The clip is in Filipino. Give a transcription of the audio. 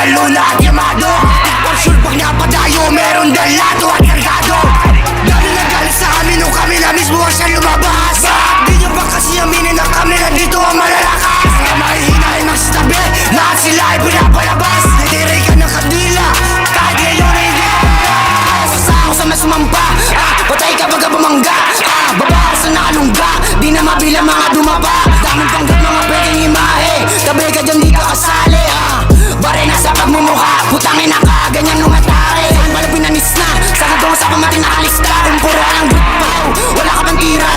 balong-balo na at yamado For sure pag napadayo, meron dalato at kargado. Galing na galing sa amin nung kami na mismo ang siya lumabas. Di nyo ba kasi aminin na kami nandito ang malalakas? Mga mahihina ay magsasabi, lahat sila ay pinapalabas. Nitiray ka ng kandila, kahit ngayon ay hindi. Sa ako sa mas sumampa ah, Patay ka baga bumangga. Ah, Baba sa nakalungga Di na mabilang mga dumaba. Daming panggap mga pwedeng imahe Tabi ka dyan ganyan nung atake Saan ba na pinanis na? Sa nagawang sa pamatin nakalista Kung puro ka lang bitpaw, wala ka pang tira.